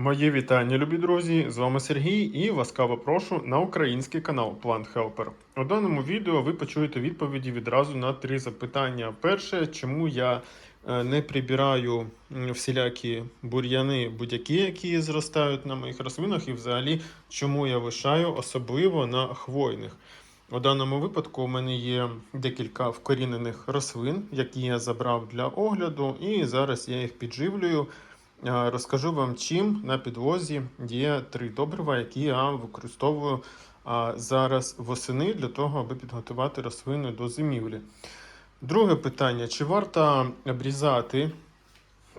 Моє вітання, любі друзі! З вами Сергій і ласкаво прошу на український канал Plant Helper. У даному відео ви почуєте відповіді відразу на три запитання. Перше, чому я е, не прибираю всілякі бур'яни, будь-які, які зростають на моїх рослинах, і взагалі чому я лишаю особливо на хвойних. У даному випадку у мене є декілька вкорінених рослин, які я забрав для огляду, і зараз я їх підживлюю. Е, Розкажу вам, чим на підлозі є три добрива, які я використовую зараз восени для того, аби підготувати рослини до зимівлі. Друге питання: чи варто обрізати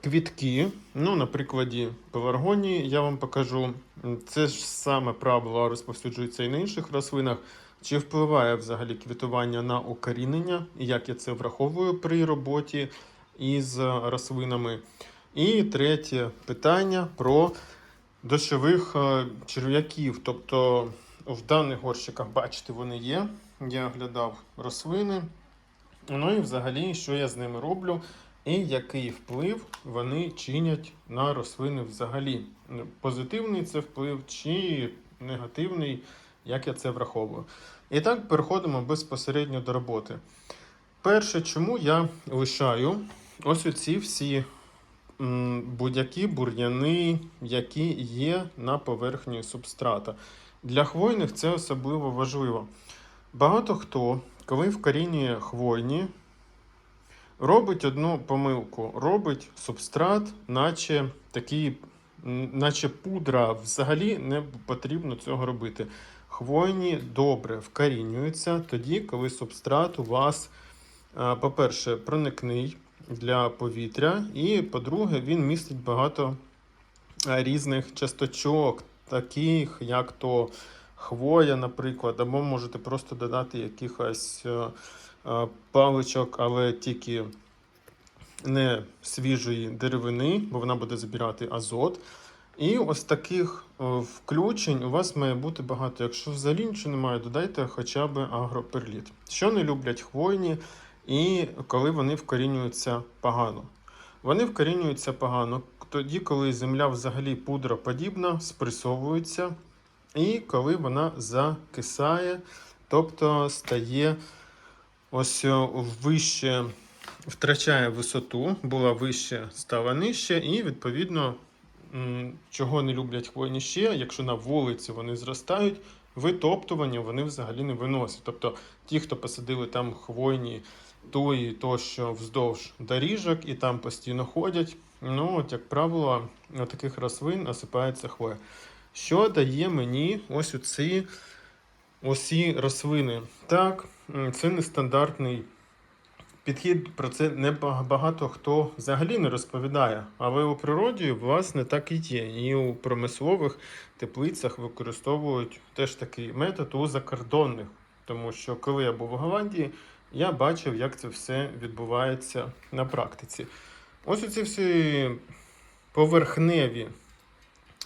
квітки? Ну, на прикладі пеларгонії я вам покажу. Це ж саме правило розповсюджується і на інших рослинах. Чи впливає взагалі квітування на укорінення, і як я це враховую при роботі із е, рослинами? І третє питання про дощових е, черв'яків. Тобто в даних горщиках, бачите, вони є. Я оглядав рослини. Ну і взагалі, що я з ними роблю, і який вплив вони чинять на рослини взагалі. Позитивний це вплив чи негативний, як я це враховую. І так переходимо безпосередньо до роботи. Перше, чому я лишаю ось оці всі будь-які бур'яни, які є на поверхні субстрата. Для хвойних це особливо важливо. Багато хто, коли вкорінює хвойні, робить одну помилку, робить субстрат, наче такий, наче пудра. Взагалі не потрібно цього робити. Хвойні добре вкорінюються тоді, коли субстрат у вас, по-перше, проникний для повітря, і по-друге, він містить багато різних часточок, таких як то хвоя, наприклад, або можете просто додати якихось е, е, паличок, але тільки не свіжої деревини, бо вона буде забирати азот. І ось таких е, включень у вас має бути багато. Якщо взагалі нічого немає, додайте хоча б агроперліт. Що не люблять хвойні, і коли вони вкорінюються погано. Вони вкорінюються погано тоді, коли земля взагалі пудроподібна, спресовується, і коли вона закисає, тобто стає ось е, вище, втрачає висоту, була вище, стала нижче, і відповідно, чого не люблять хвойні ще, якщо на вулиці вони зростають, витоптування вони взагалі не виносять. Тобто ті, хто посадили там хвойні тої, то що вздовж доріжок і там постійно ходять. Ну, от, як правило, на таких рослин осипається хвоя. Що дає мені ось оці усі рослини? Так, це нестандартний підхід, про це не багато хто взагалі не розповідає. Але у природі, власне, так і є. І у промислових теплицях використовують теж такий метод у закордонних. Тому що коли я був у Голландії, я бачив, як це все відбувається на практиці. Ось оці всі поверхневі,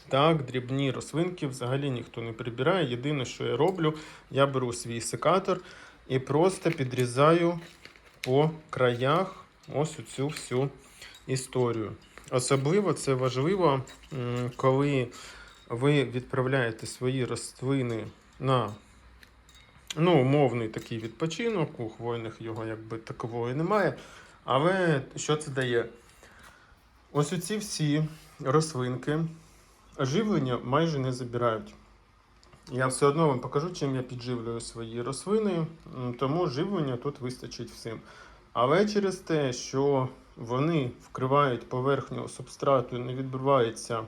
так, дрібні рослинки взагалі ніхто не прибирає. Єдине, що я роблю, я беру свій секатор і просто підрізаю по краях ось цю всю історію. Особливо це важливо, коли ви відправляєте свої рослини на ну, умовний такий відпочинок, у хвойних його якби такової немає. Але що це дає? Ось оці всі рослинки живлення майже не забирають. Я все одно вам покажу, чим я підживлюю свої рослини, тому живлення тут вистачить всім. Але через те, що вони вкривають поверхню субстрату і не відбувається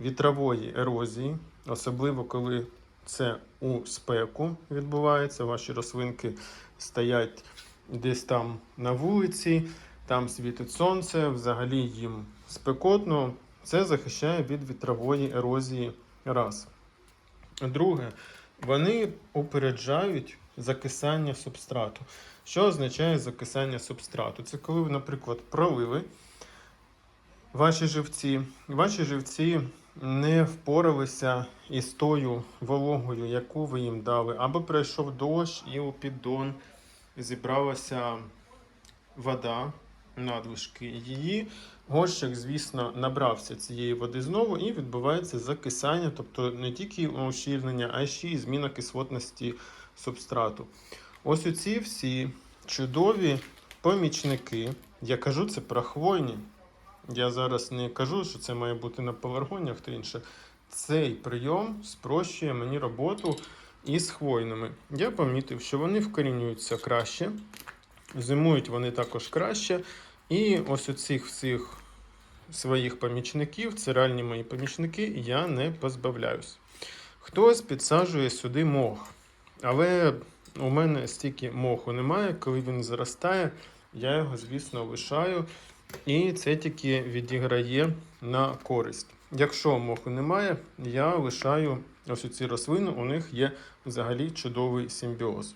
вітрової ерозії, особливо коли це у спеку відбувається, ваші рослинки стоять десь там на вулиці, там світить сонце, взагалі їм спекотно. Це захищає від вітрової ерозії раз. Друге, вони упереджають закисання субстрату. Що означає закисання субстрату? Це коли наприклад, пролили ваші живці, ваші живці не впоралися із тою вологою, яку ви їм дали, або прийшов дощ і у піддон зібралася вода, надлишки її. Горщик, звісно, набрався цієї води знову і відбувається закисання, тобто не тільки ущільнення, а ще й зміна кислотності субстрату. Ось оці всі чудові помічники. Я кажу це про хвойні. Я зараз не кажу, що це має бути на пеларгоніях та інше. Цей прийом спрощує мені роботу із хвойними. Я помітив, що вони вкорінюються краще, зимують вони також краще. І ось у цих всіх своїх помічників, це мої помічники, я не позбавляюсь. Хтось підсаджує сюди мох. Але у мене стільки моху немає, коли він заростає, я його, звісно, лишаю. І це тільки відіграє на користь. Якщо моху немає, я лишаю ось ці рослини, у них є взагалі чудовий симбіоз.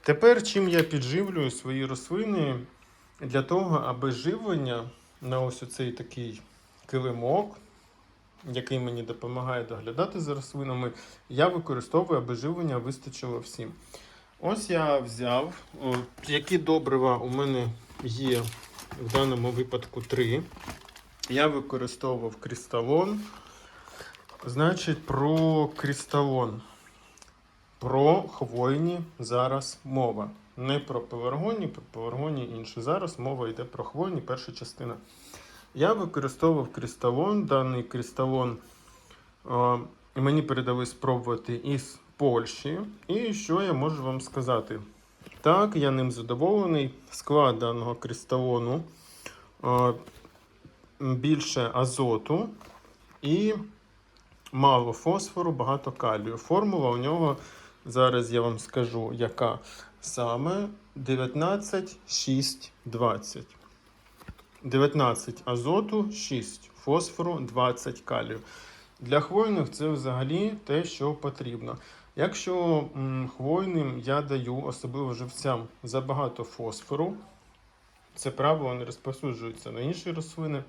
Тепер, чим я підживлюю свої рослини для того, аби живлення на ось цей такий килимок, який мені допомагає доглядати за рослинами, я використовую, аби живлення вистачило всім. Ось я взяв, які добрива у мене є в даному випадку три. Я використовував кристалон. Значить, про кристалон. Про хвойні зараз мова. Не про пеларгоні, про пеларгоні інше. Зараз мова йде про хвойні, перша частина. Я використовував кристалон. Даний кристалон е, мені передали спробувати із Польщі. І що я можу вам сказати? Так, я ним задоволений. Склад даного кристалону е, більше азоту і мало фосфору, багато калію. Формула у нього зараз я вам скажу, яка саме 19, 6, 20. 19 азоту, 6 фосфору, 20 калію. Для хвойних це взагалі те, що потрібно. Якщо хвойним я даю, особливо живцям, забагато фосфору, це правило не розповсюджується на інші рослини,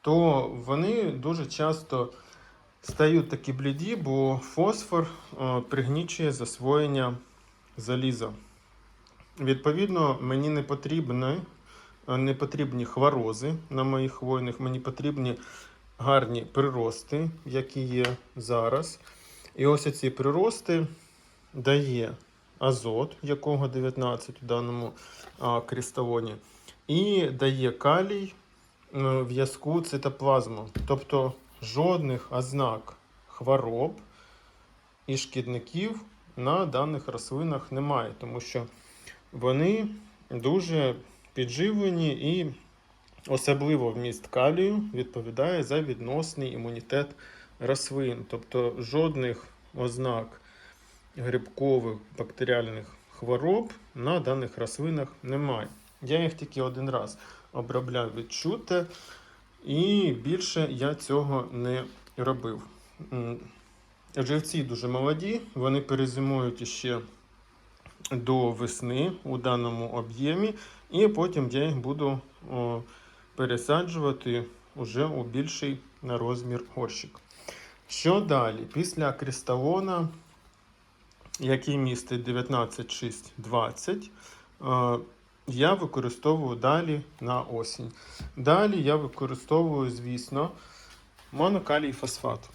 то вони дуже часто стають такі бліді, бо фосфор е, пригнічує засвоєння заліза. Відповідно, мені не потрібні, е, не потрібні хворози на моїх хвойних, мені потрібні гарні прирости, які є зараз. І ось ці прирости дає азот, якого 19 у даному а, кристалоні, і дає калій е, в'язку цитоплазму. Тобто жодних ознак хвороб і шкідників на даних рослинах немає, тому що вони дуже підживлені і особливо вміст калію відповідає за відносний імунітет рослин. Тобто жодних ознак грибкових бактеріальних хвороб на даних рослинах немає. Я їх тільки один раз обробляв відчуте, і більше я цього не робив. Живці дуже молоді, вони перезимують іще до весни у даному об'ємі, і потім я їх буду пересаджувати уже у більший на розмір горщик. Що далі? Після кристалона, який містить 19,6,20, е, я використовую далі на осінь. Далі я використовую, звісно, монокалій фосфат.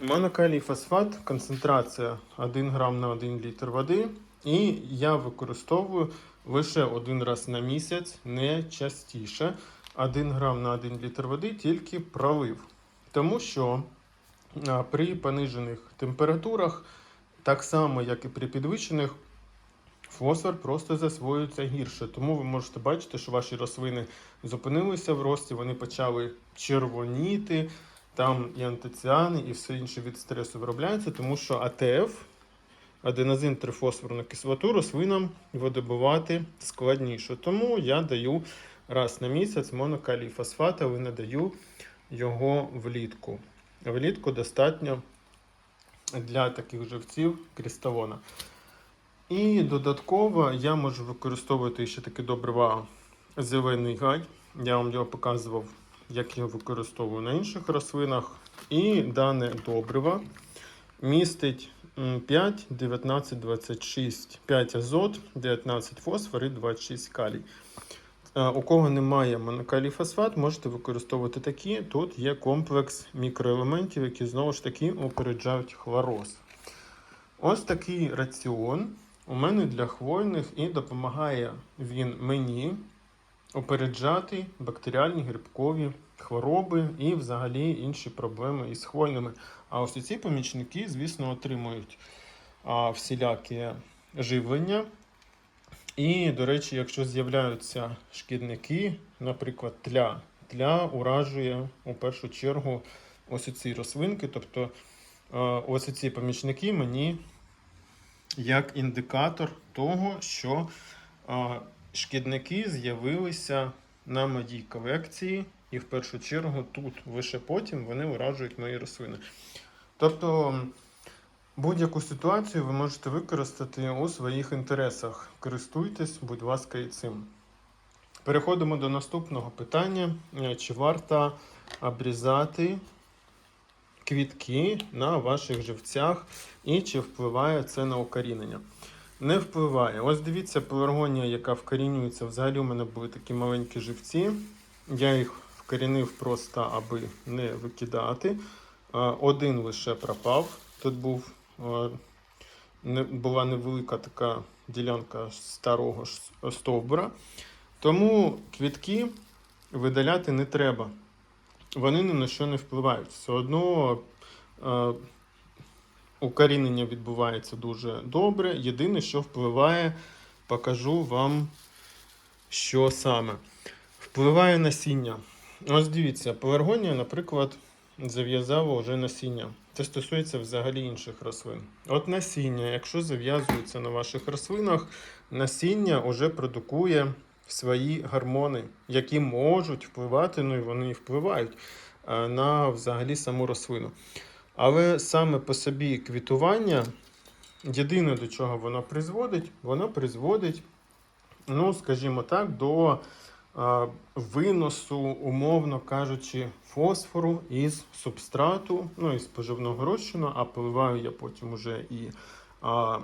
Монокалій фосфат концентрація 1 грам на 1 літр води. І я використовую лише один раз на місяць, не частіше. 1 грам на 1 літр води тільки пролив. Тому що при понижених температурах, так само як і при підвищених, фосфор просто засвоюється гірше. Тому ви можете бачити, що ваші рослини зупинилися в рості, вони почали червоніти, там і антиціани, і все інше від стресу виробляється, тому що АТФ, аденозин трифосфорну кислоту, рослинам видобувати складніше. Тому я даю раз на місяць монокалій фосфат, але не даю його влітку. Влітку достатньо для таких живців крісталона. І додатково я можу використовувати ще таке добрива зелений гай. Я вам його показував, як його використовую на інших рослинах. І дане добриво містить 5, 19, 26, 5 азот, 19 фосфор і 26 калій. Е, У кого немає монокалій фосфат, можете використовувати такі. Тут є комплекс мікроелементів, які знову ж таки опереджають хлороз. Ось такий раціон у мене для хвойних і допомагає він мені опереджати бактеріальні грибкові хвороби і взагалі інші проблеми із хвойними. А ось ці помічники, звісно, отримують всілякі живлення. І, до речі, якщо з'являються шкідники, наприклад, тля, тля уражує у першу чергу ось ці рослинки. Тобто е, ось ці помічники мені як індикатор того, що е, шкідники з'явилися на моїй колекції, і в першу чергу тут, лише потім вони уражують мої рослини. Тобто. Будь-яку ситуацію ви можете використати у своїх інтересах. Користуйтесь, будь ласка, і цим. Переходимо до наступного питання: Е, чи варто обрізати квітки на ваших живцях і чи впливає це на укорінення? Не впливає. Ось дивіться, пеларгонія, яка вкорінюється. Взагалі у мене були такі маленькі живці. Я їх вкорінив просто, аби не викидати. Е, Один лише пропав. Тут був була невелика така ділянка старого стовбура. Тому квітки видаляти не треба. Вони ні на що не впливають. Все одно е, укорінення відбувається дуже добре. Єдине, що впливає, покажу вам, що саме. Впливає насіння. Ось дивіться, пеларгонія, наприклад, зав'язала вже насіння. Це стосується взагалі інших рослин. От насіння, якщо зав'язується на ваших рослинах, насіння вже продукує свої гормони, які можуть впливати, ну і вони впливають е, на взагалі саму рослину. Але саме по собі квітування, єдине до чого воно призводить, воно призводить, ну, скажімо так, до виносу, умовно кажучи, фосфору із субстрату, ну із поживного розчину, а поливаю я потім уже і а,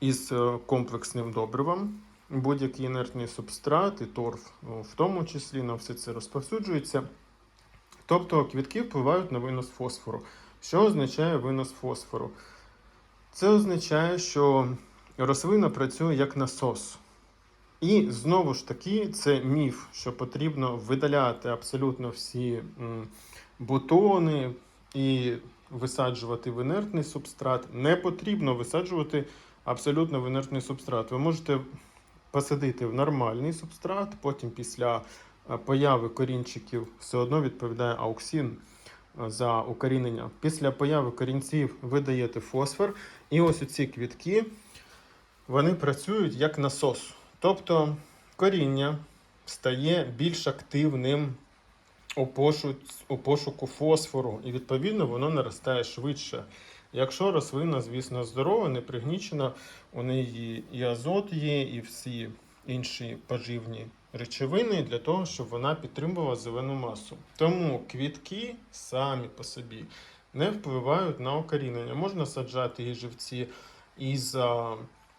із е, комплексним добривом. Будь-який інертний субстрат і торф, ну, в тому числі на все це розповсюджується. Тобто квітки впливають на винос фосфору. Що означає винос фосфору? Це означає, що рослина працює як насос. І знову ж таки, це міф, що потрібно видаляти абсолютно всі бутони і висаджувати в інертний субстрат. Не потрібно висаджувати абсолютно в інертний субстрат. Ви можете посадити в нормальний субстрат, потім після е, появи корінчиків все одно відповідає ауксин е, за укорінення. Після появи корінців ви даєте фосфор, і ось ці квітки вони працюють як насос. Тобто коріння стає більш активним у, пошу, у пошуку фосфору, і відповідно воно наростає швидше. Якщо рослина, звісно, здорова, не пригнічена, у неї і азот є, і всі інші поживні речовини для того, щоб вона підтримувала зелену масу. Тому квітки самі по собі не впливають на укорінення. Можна саджати і живці із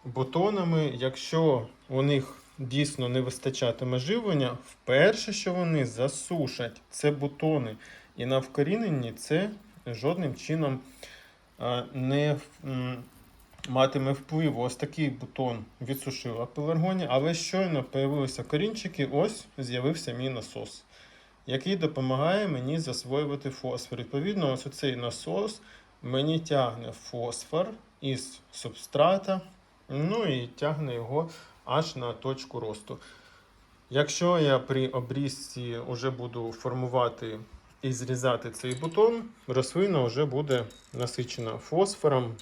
бутонами, якщо у них дійсно не вистачатиме живлення, вперше, що вони засушать, це бутони. І на вкоріненні це жодним чином не матиме впливу. Ось такий бутон відсушила пеларгонія, але щойно появилися корінчики, ось з'явився мій насос, який допомагає мені засвоювати фосфор. Відповідно, ось цей насос мені тягне фосфор із субстрата, ну і тягне його аж на точку росту. Якщо я при обрізці вже буду формувати і зрізати цей бутон, рослина вже буде насичена фосфором,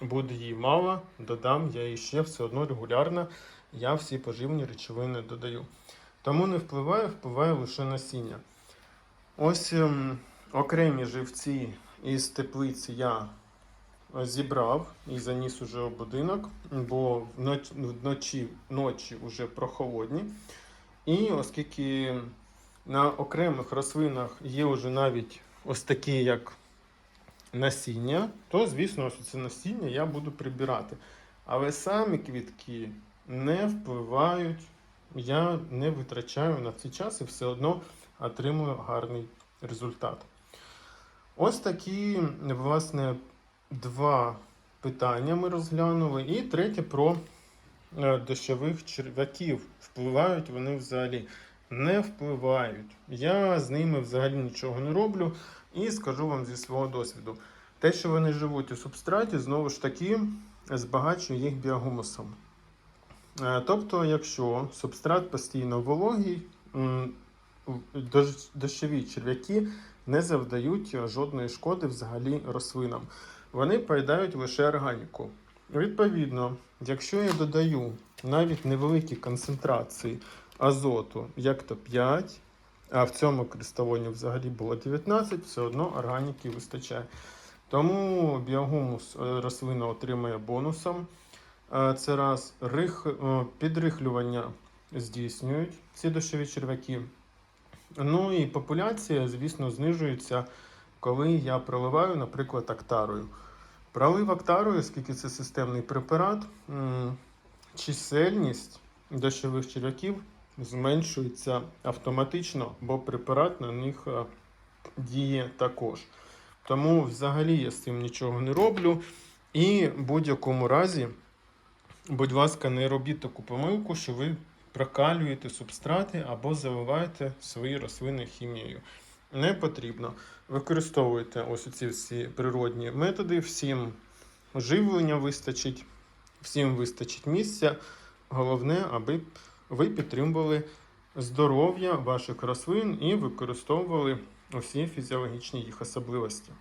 буде їй мало, додам я її ще все одно регулярно, я всі поживні речовини додаю. Тому не впливає, впливає лише насіння. Ось ем, окремі живці із теплиці я зібрав і заніс уже у будинок, бо вночі, ночі вже прохолодні. І оскільки на окремих рослинах є вже навіть ось такі, як насіння, то, звісно, ось це насіння я буду прибирати. Але самі квітки не впливають я не витрачаю на цей час і все одно отримую гарний результат. Ось такі, власне, два питання ми розглянули. І третє про е, дощових черв'яків. Впливають вони взагалі? Не впливають. Я з ними взагалі нічого не роблю. І скажу вам зі свого досвіду. Те, що вони живуть у субстраті, знову ж таки збагачує їх біогумусом. Е, Тобто, якщо субстрат постійно вологий, дощові черв'яки не завдають жодної шкоди взагалі рослинам. Вони поїдають лише органіку. Відповідно, якщо я додаю навіть невеликі концентрації азоту, як то 5, а в цьому кристалоні взагалі було 19, все одно органіки вистачає. Тому біогумус е, рослина отримує бонусом. Е, Це раз Рих, е, підрихлювання здійснюють ці дощові черв'яки. Ну і популяція, звісно, знижується, коли я проливаю, наприклад, актарою. Пролив актарою, оскільки це системний препарат, чисельність дощових черв'яків зменшується автоматично, бо препарат на них е, діє також. Тому взагалі я з цим нічого не роблю. І в будь-якому разі, будь ласка, не робіть таку помилку, що ви прокалюєте субстрати або заливаєте свої рослини хімією. Не потрібно. Використовуйте ось ці всі природні методи, всім живлення вистачить, всім вистачить місця. Головне, аби ви підтримували здоров'я ваших рослин і використовували усі фізіологічні їх особливості.